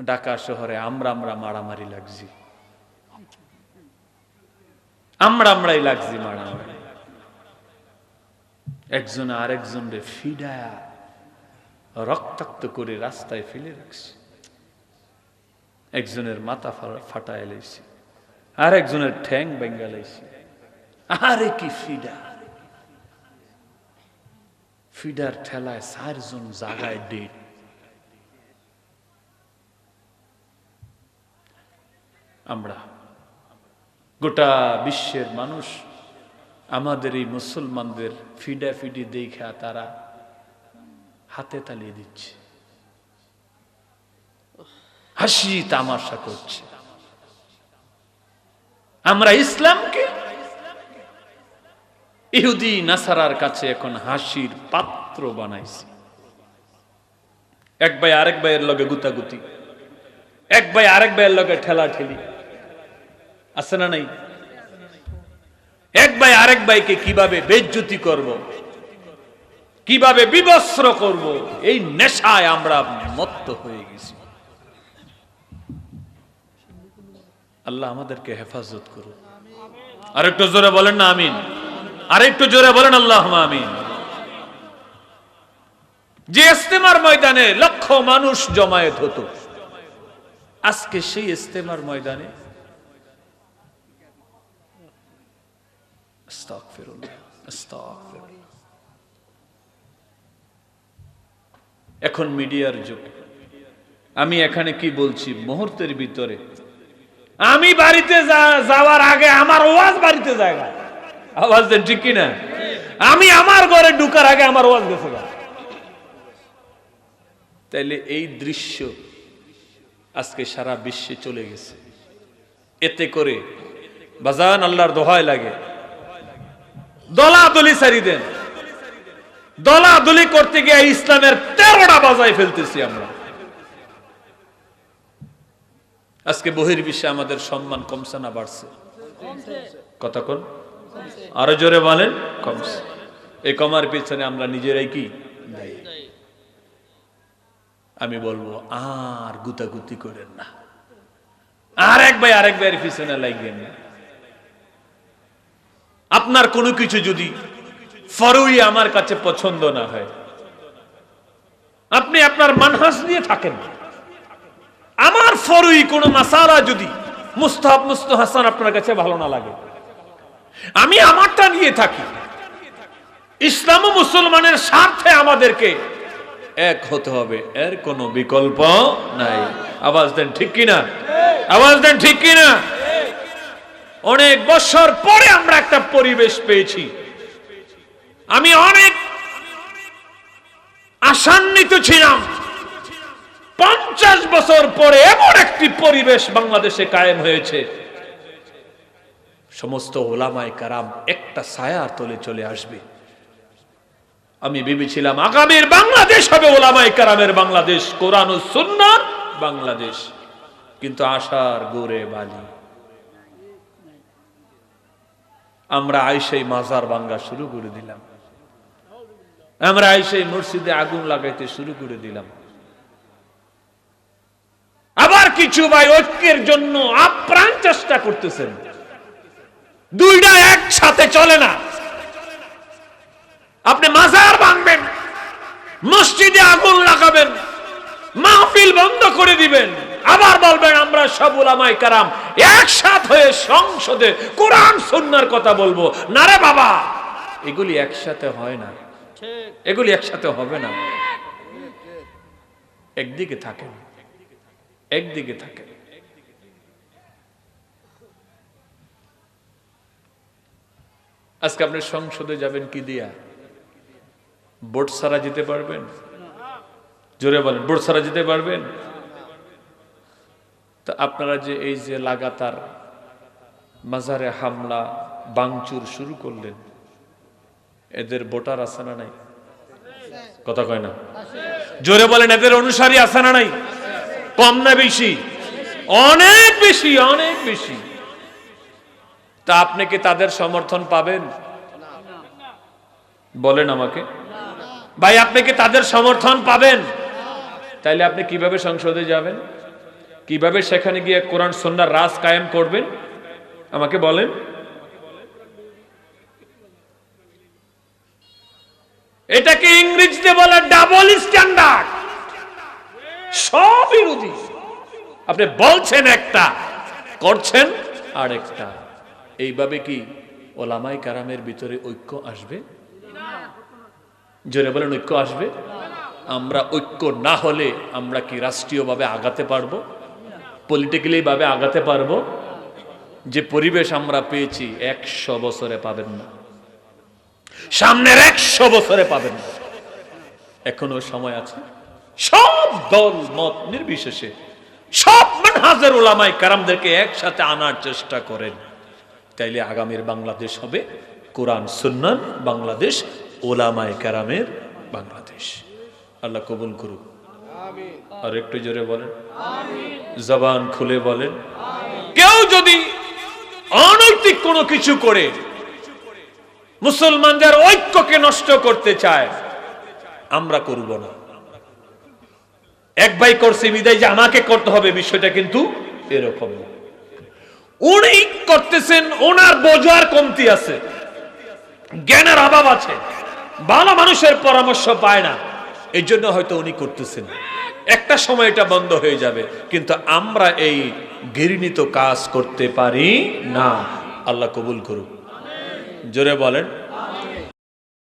ঢাকা শহরে আমরা আমরা মারামারি লাগছি। আমরা আমরাই লাগছি মারামারি। একজন আরেকজন রে ফিডায়া, রক্তাক্ত করে রাস্তায় ফেলে রাখছি। একজনের মাথা ফাটায় লাইছি। আর একজনের ঠ্যাং বেঙ্গা লাইছি। আরে কি ফিডা। ফিডার ঠেলায় চারজন জাগায় ডেট। আমরা। গোটা বিশ্বের মানুষ, আমাদের এই মুসলমানদের ফিডা ফিডি দেখা তারা হাতে তালিয়ে দিচ্ছে। হাসি তামাশা করছে। আমরা ইসলামকে, ইহুদি নাসারার কাছে এখন হাসির পাত্র বানাইছি। এক ভাই আরেক ভাইয়ের লগে গুতাগুতি, এক ভাই আরেক ভাইয়ের লগে ঠেলা ঠেলি আছে না নাই? এক ভাই আরেক ভাইকে কীভাবে বেজ্জুতি করব? কীভাবে বিবস্ত্র করব? এই নেশায় আমরা মত্ত হয়ে গেছি। আল্লাহ আমাদেরকে হেফাজত করুন আরেকটু জোরে বলেন না, আমিন। আরেকটু জোরে বলেন আল্লাহ আমিন। যে ইস্তেমার ময়দানে লক্ষ মানুষ জমায়েত হতো, আজকে সেই ইস্তেমার ময়দানে আস্তাগফিরুল্লাহ, আস্তাগফিরুল্লাহ। এখন মিডিয়ার যুগ। আমি এখানে কি বলছি? মুহূর্তের ভিতরে। আমি বাড়িতে যাওয়ার আগে আমার ওয়াজ বাড়িতে যায়। আওয়াজ দেন ঠিক কিনা? আমি আমার ঘরে ঢুকার আগে আমার ওয়াজ গেছে তাইলে এই দৃশ্য আজকে সারা বিশ্বে চলে গেছে। এতে করে বাজান আল্লাহর দোহায় লাগে। দলাদলি সারি দেন। দলাদলি করতে গিয়ে ইসলামের তেরোটা বাজায় ফেলতেছি আমরা। আজকে বহির্বিশ্বে আমাদের সম্মান কমছে না বাড়ছে? কথা কোন। আরও জোরে বলেন, কমছে। এই কমার পিছনে আমরা নিজেরাই কি? আমি বলব, আর গুতাগুতি করেন না। আর এক ভাই, আরেক ভাইয়ের পিছনে লাগবেন না আপনার কোনো কিছু যদি ফরুই আমার কাছে পছন্দ না হয়, আপনি আপনার মানহাস নিয়ে থাকেন। আমার ফরুই কোনো মাসালা যদি মুস্তাহ মুস্তাহাব মুস্তহাসান আপনার কাছে ভালো না লাগে। আমি আমারটা নিয়ে থাকি। ইসলাম মুসলমানের স্বার্থে আমাদেরকে এক হতে হবে, এর কোনো বিকল্প নাই। আওয়াজ দেন ঠিক কিনা? আওয়াজ দেন ঠিক কিনা? অনেক বছর পরে আমরা একটা পরিবেশ পেয়েছি। আমি অনেক আশান্বিত ছিলাম। পঞ্চাশ বছর পরে এমন একটি পরিবেশ বাংলাদেশে কায়েম হয়েছে। সমস্ত ওলামায় কারাম একটা ছায়ার তলে চলে আসবে। আমি ভেবেছিলাম আগামীর বাংলাদেশ হবে ওলামায় কারামের বাংলাদেশ, কোরআন সুন্নার বাংলাদেশ। কিন্তু আশার গোরে বালি। আমরা আইসাই মাজার ভাঙ্গা শুরু করে দিলাম। আমরা আইসাই মসজিদে আগুন লাগাইতে শুরু করে দিলাম। আবার কিছু ভাই ঐক্যের জন্য আপ্রাণ চেষ্টা করতেছেন। দুইটা একসাথে চলে না। আপনি মাজার ভাঙবেন, মসজিদে আগুন লাগাবেন, মাহফিল বন্ধ করে দিবেন। আবার বলবেন, আমরা সব উলামাই কারাম একসাথ হয়ে সংসদে কোরআন, সুন্নার কথা বলব। না রে বাবা, এগুলি একসাথে হয় না। এগুলি একসাথে হবে না। একদিকে থাকেন একদিকে থাকেন আজকে আপনি সংসদে যাবেন কি দিয়া? ভোট ছাড়া যেতে পারবেন? জোরে বলেন, ভোট ছাড়া যেতে পারবেন? তা আপনারা যে এই যে লাগাতার মাজারে হামলা, বাংচুর শুরু করলেন, এদের ভোটার আছে না নাই? কথা কয় না। জোরে বলেন, এদের অনুসারী আছে না নাই? কম না বেশি? অনেক বেশি অনেক বেশি। তা আপনি কি তাদের সমর্থন পাবেন? বলেন আমাকে। ভাই, আপনি কি তাদের সমর্থন পাবেন? তাইলে আপনি কীভাবে সংসদে যাবেন? কীভাবে সেখানে গিয়ে কোরআন সন্ন্যার রাজ কায়েম করবেন? আমাকে বলেন। এটাকে ইংরেজিতে বলে ডাবল স্ট্যান্ডার্ড সব আপনি বলছেন একটা, করছেন আর একটা এইভাবে কি ওলামাই কারামের ভিতরে ঐক্য আসবে? জোরে বলেন, ঐক্য আসবে? আমরা ঐক্য না হলে আমরা কি রাষ্ট্রীয়ভাবে আগাতে পারব? পলিটিক্যালি ভাবে আগাতে পারব, যে পরিবেশ আমরা পেয়েছি একশো বছরে পাবেন না। সামনের একশো বছরে পাবেন না। এখনও সময় আছে। সব দল, মত নির্বিশেষে সব মানহাজের ওলামাই কারামদেরকে একসাথে আনার চেষ্টা করেন। তাইলে আগামীর বাংলাদেশ হবে কোরআন সুন্নান বাংলাদেশ ওলামায় কারামের বাংলাদেশ। আল্লাহ কবুল করুক। আর একটু জোরে বলেন। জবান খুলে বলেন। কেউ যদি অনৈতিক কোনো কিছু করে মুসলমানদের ঐক্যকে নষ্ট করতে চায় আমরা করব না। এক ভাই করছে বিদায় যে আমাকে করতে হবে বিষয়টা কিন্তু এরকম উনি করতেছেন ওনার বোঝার কমতি আছে। জ্ঞানের অভাব আছে। ভালো মানুষের পরামর্শ পায় না। এই জন্য হয়তো উনি করতেছেন। একটা সময় এটা বন্ধ হয়ে যাবে, কিন্তু আমরা এই ঘৃণিত কাজ করতে পারি না। আল্লাহ কবুল করুক। জোরে বলেন।